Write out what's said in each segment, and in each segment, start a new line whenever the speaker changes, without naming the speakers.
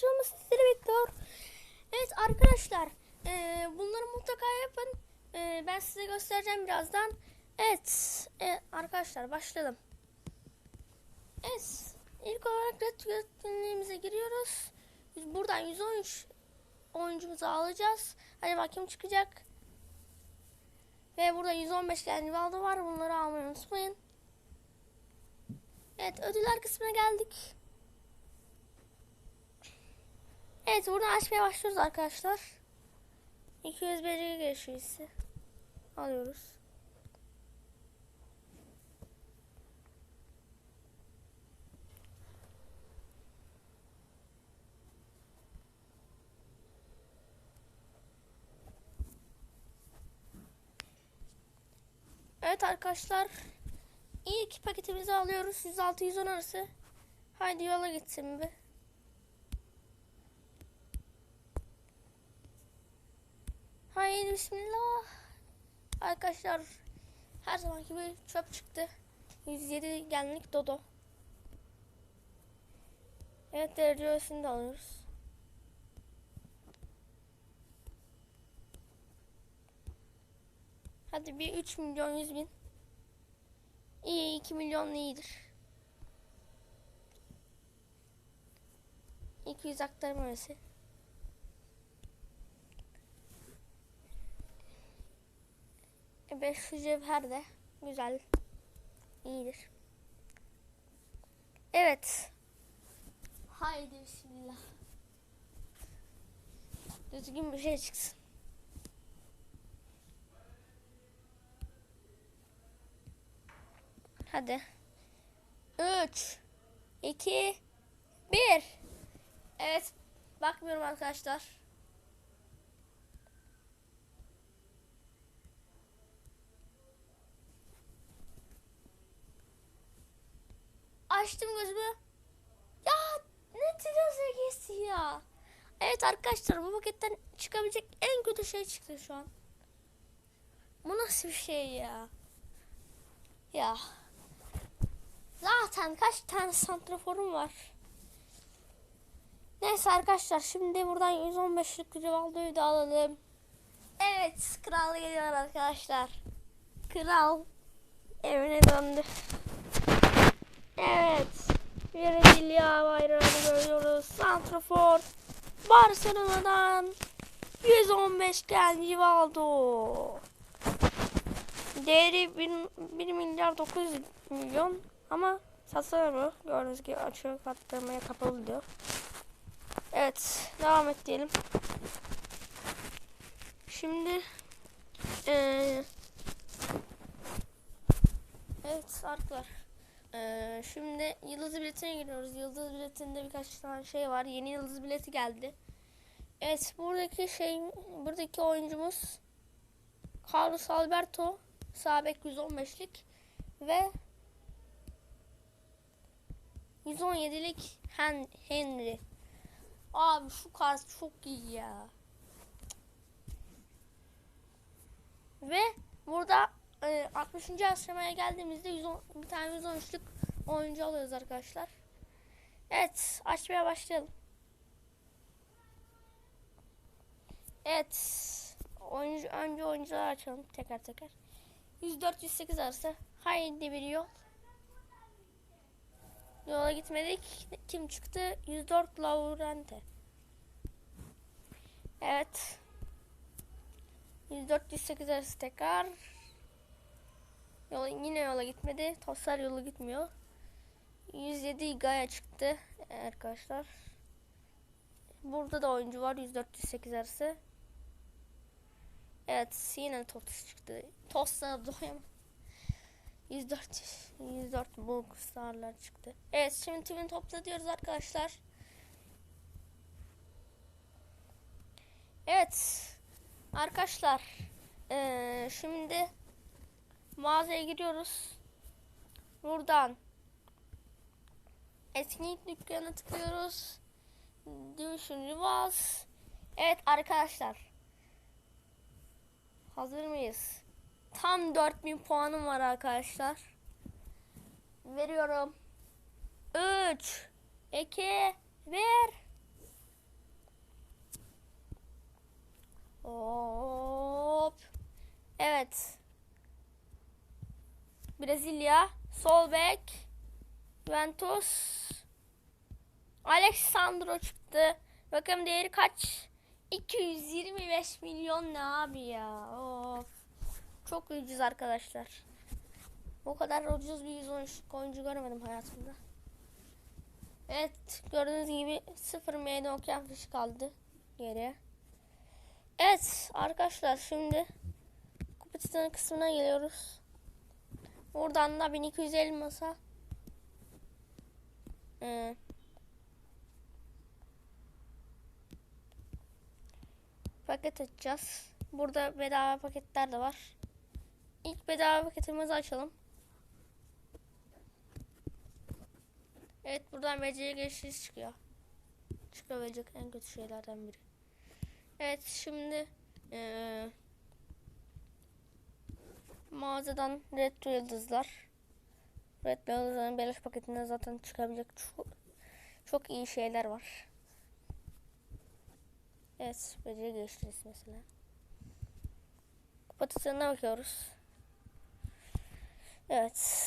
videomuz sizleri bekliyor. Evet arkadaşlar e, bunları mutlaka yapın. E, ben size göstereceğim birazdan. Evet e, arkadaşlar başlayalım. Evet ilk olarak red etkinliğimize giriyoruz. Buradan 113 oyuncumuzu alacağız. Acaba kim çıkacak? Ve burada 115 tane valda var. Bunları almayı unutmayın. Evet ödüller kısmına geldik. Evet buradan açmaya başlıyoruz arkadaşlar. 200 belirli geçişi alıyoruz. Evet arkadaşlar ilk paketimizi alıyoruz 106-110 arası. Haydi yola gitsin bir. Haydi bismillah. Arkadaşlar her zamanki gibi çöp çıktı. 107 genlik dodo. Evet derecesini de alıyoruz. Hadi bir 3 milyon 100 bin. İyi 2 milyon iyidir. 200 aktarma öylesi. E, 500 cevher de güzel. iyidir. Evet. Haydi bismillah. Düzgün bir şey çıksın. Hadi. 3 2 1 Evet. Bakmıyorum arkadaşlar. Açtım gözümü. Ya ne sevgisi ya. Evet arkadaşlar bu paketten çıkabilecek en kötü şey çıktı şu an. Bu nasıl bir şey ya? Ya. Zaten kaç tane santraforum var. Neyse arkadaşlar şimdi buradan 115'lik Rivaldo'yu da alalım. Evet kral geliyor arkadaşlar. Kral evine döndü. Evet. Brezilya bayrağını görüyoruz. Santrafor Barcelona'dan 115 gen Rivaldo. Değeri 1, 1 milyar 900 milyon ama satılamıyor. Gördüğünüz gibi açık arttırmaya kapalı diyor. Evet devam et diyelim. Şimdi eee evet arkadaşlar. Eee şimdi yıldız biletine giriyoruz. Yıldız biletinde birkaç tane şey var. Yeni yıldız bileti geldi. Evet buradaki şey buradaki oyuncumuz Carlos Alberto Sabek 115'lik ve 117'lik Hen Henry. Abi şu kart çok iyi ya. Ve burada e, 60. aşamaya geldiğimizde 110, bir tane 113'lük oyuncu alıyoruz arkadaşlar. Evet açmaya başlayalım. Evet. Oyuncu, önce oyuncular açalım teker teker. 104-108 arası. Haydi bir yol. Yola gitmedik. Kim çıktı? 104 Laurente. Evet. 104-108 arası tekrar. Yola, yine yola gitmedi. Toslar yolu gitmiyor. 107 Gaya çıktı arkadaşlar. Burada da oyuncu var 104-108 arası. Evet yine Totus çıktı. Tos'a doyamam. 104 104 bu starlar çıktı. Evet şimdi tümünü topla diyoruz arkadaşlar. Evet arkadaşlar ee, şimdi Mağazaya giriyoruz. Buradan etkinlik dükkanına tıklıyoruz. Division Rivals. Evet arkadaşlar. Hazır mıyız? Tam 4000 puanım var arkadaşlar. Veriyorum. 3 2 1 Hop. Evet. Brezilya. Sol bek. Juventus. Alexandro çıktı. Bakın değeri kaç? 225 milyon ne abi ya? Of. Çok ucuz arkadaşlar. O kadar ucuz bir 113 oyuncu görmedim hayatımda. Evet gördüğünüz gibi sıfır meydan okuyan fişi kaldı geriye. Evet arkadaşlar şimdi Kupatistan kısmına geliyoruz. Buradan da 1250 masa ee, paket açacağız. Burada bedava paketler de var. İlk bedava paketimizi açalım. Evet buradan beceri geçiş çıkıyor. Çıkabilecek en kötü şeylerden biri. Evet şimdi eee mağazadan retro yıldızlar. Retro yıldızların beleş paketinde zaten çıkabilecek çok, çok iyi şeyler var. Evet beceri geçtiğiz mesela. Kupatasına bakıyoruz. Evet.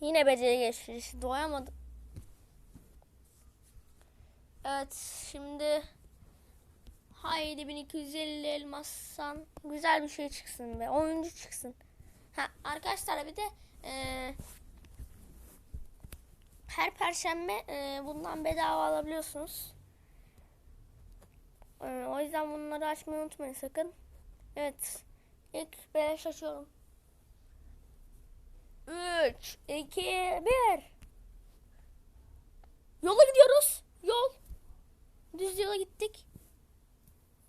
Yine beceri geçişi doyamadım. Evet şimdi haydi 1250 elmassan güzel bir şey çıksın be. Oyuncu çıksın. Ha arkadaşlar bir de eee, her perşembe eee, bundan bedava alabiliyorsunuz. Eee, o yüzden bunları açmayı unutmayın sakın. Evet. İlk beleş açıyorum. 3, 2, 1. Yola gidiyoruz. Yol. Düz yola gittik.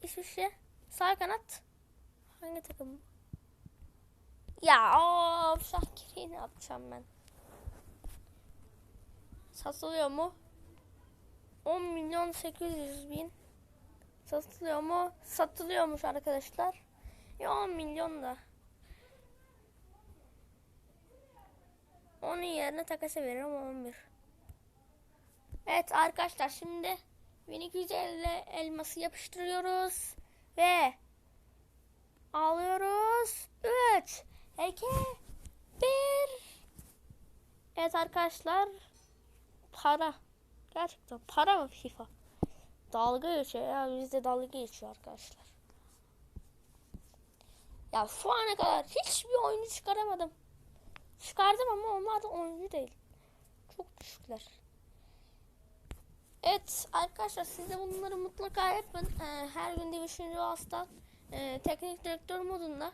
Şey. Sağ kanat. Hangi takım? Ya of Şakir'i ne yapacağım ben? Satılıyor mu? 10 milyon 800 bin. Satılıyor mu? Satılıyormuş arkadaşlar. Ya 10 milyon da. Onun yerine takası veririm 11. Evet arkadaşlar şimdi 1250 elması yapıştırıyoruz ve alıyoruz. 3 2 1 Evet arkadaşlar para gerçekten para mı FIFA? Dalga geçiyor ya bizde dalga geçiyor arkadaşlar. Ya şu ana kadar hiçbir oyuncu çıkaramadım. Çıkardım ama onlar da oyuncu değil. Çok düşükler. Evet arkadaşlar siz de bunları mutlaka yapın. Ee, her gün Division Rivals'tan e, teknik direktör modunda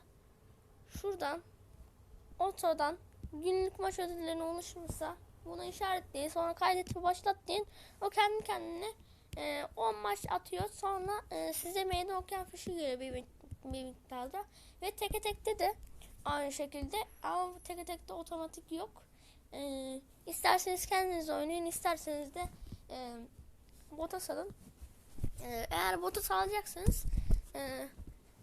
şuradan otodan günlük maç ödüllerine oluşmuşsa bunu işaretleyin sonra kaydet ve başlat deyin. O kendi kendine e, 10 maç atıyor sonra e, size meydan okuyan fişi geliyor bir, bir miktarda ve teke tekte de aynı şekilde ama teke tekte otomatik yok. E, isterseniz kendiniz oynayın isterseniz de e, bota salın. E, eğer botu salacaksınız e,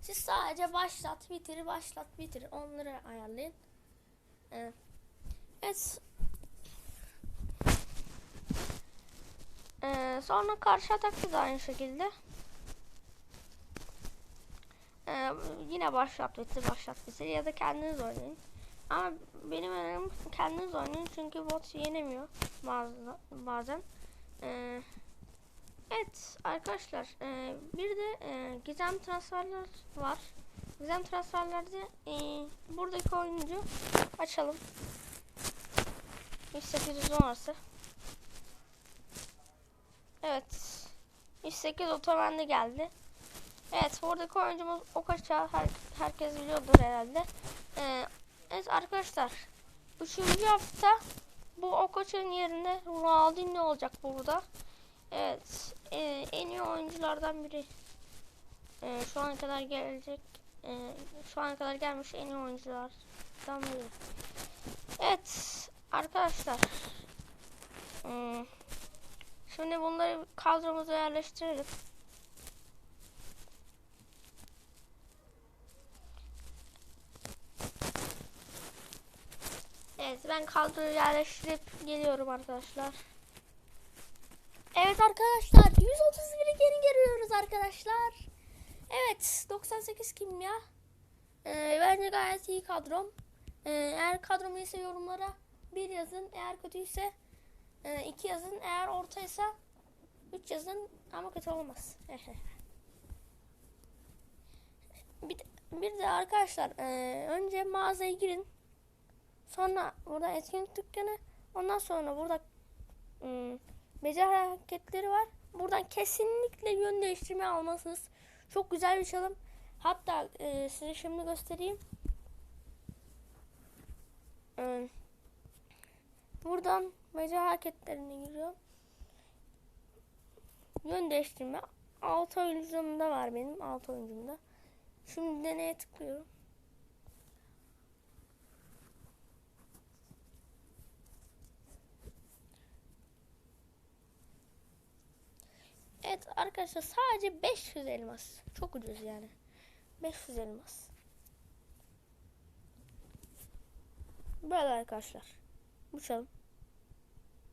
siz sadece başlat bitir başlat bitir onları ayarlayın. E, evet. E, sonra karşı atakta da aynı şekilde. E, yine başlat bitir başlat bitir ya da kendiniz oynayın. Ama benim önerim kendiniz oynayın çünkü bot yenemiyor bazen. bazen. Ee, evet arkadaşlar e, bir de e, gizem transferler var. Gizem transferlerde e, buradaki oyuncu açalım. 108 orası. Evet. 108 otomende geldi. Evet buradaki oyuncumuz Okaça her, herkes biliyordur herhalde. Ee, evet arkadaşlar. Üçüncü hafta bu Okaça'nın yerine Ronaldinho olacak burada. Evet. E, en iyi oyunculardan biri. E, şu ana kadar gelecek. E, şu ana kadar gelmiş en iyi oyunculardan biri. Evet. Arkadaşlar. E, şimdi bunları kadromuza yerleştirelim. Evet ben kadroyu yerleştirip geliyorum arkadaşlar. Evet arkadaşlar 131'i geri geliyoruz arkadaşlar. Evet 98 kimya. Ee, bence gayet iyi kadrom. Ee, eğer kadrom iyiyse yorumlara bir yazın. Eğer kötüyse e, iki yazın. Eğer ortaysa üç yazın ama kötü olmaz. bir, de, bir de arkadaşlar e, önce mağazaya girin. Sonra burada etkinlik dükkanı. Ondan sonra burada ım, beceri hareketleri var. Buradan kesinlikle yön değiştirme almalısınız. Çok güzel bir çalım. Hatta e, size şimdi göstereyim. Ee, buradan beceri hareketlerine giriyorum. Yön değiştirme. Alt oyuncumda var benim. Alt oyuncumda. Şimdi deneye tıklıyorum. Evet arkadaşlar sadece 500 elmas. Çok ucuz yani. 500 elmas. Böyle arkadaşlar. Bu çalım.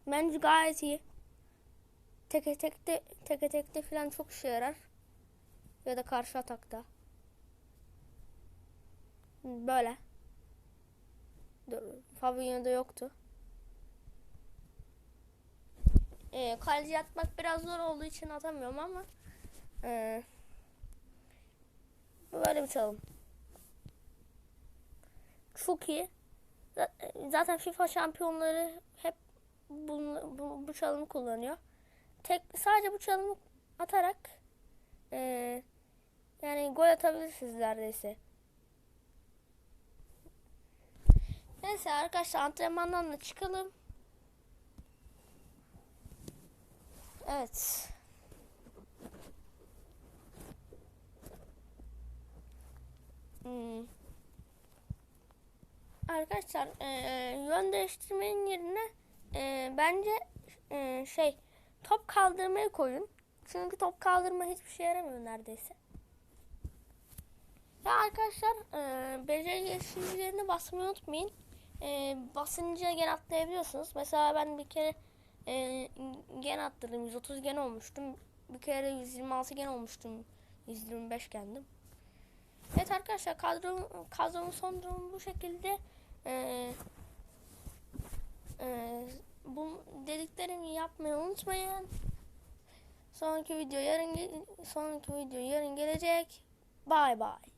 Bence gayet iyi. Teke tekte teke tekte falan çok işe yarar. Ya da karşı atakta. Böyle. Fabinho'da yoktu. E, kaleci atmak biraz zor olduğu için atamıyorum ama e, böyle bir çalım. Çok iyi. Zaten FIFA şampiyonları hep bu, bu, bu çalımı kullanıyor. Tek sadece bu çalımı atarak e, yani gol atabilirsiniz neredeyse. Neyse arkadaşlar antrenmandan da çıkalım. Evet. Hmm. Arkadaşlar e, yön değiştirmenin yerine e, bence e, şey top kaldırmayı koyun. Çünkü top kaldırma hiçbir şey yaramıyor neredeyse. Ya arkadaşlar e, beceri geliştiricilerini basmayı unutmayın. E, basınca gen atlayabiliyorsunuz. Mesela ben bir kere e, gen attırdım. 130 gen olmuştum. Bir kere 126 gen olmuştum. 125 gendim. Evet arkadaşlar kadrom, kadromun son durumu bu şekilde. Ee, e, bu dediklerimi yapmayı unutmayın. Sonraki video yarın sonraki video yarın gelecek. Bye bye.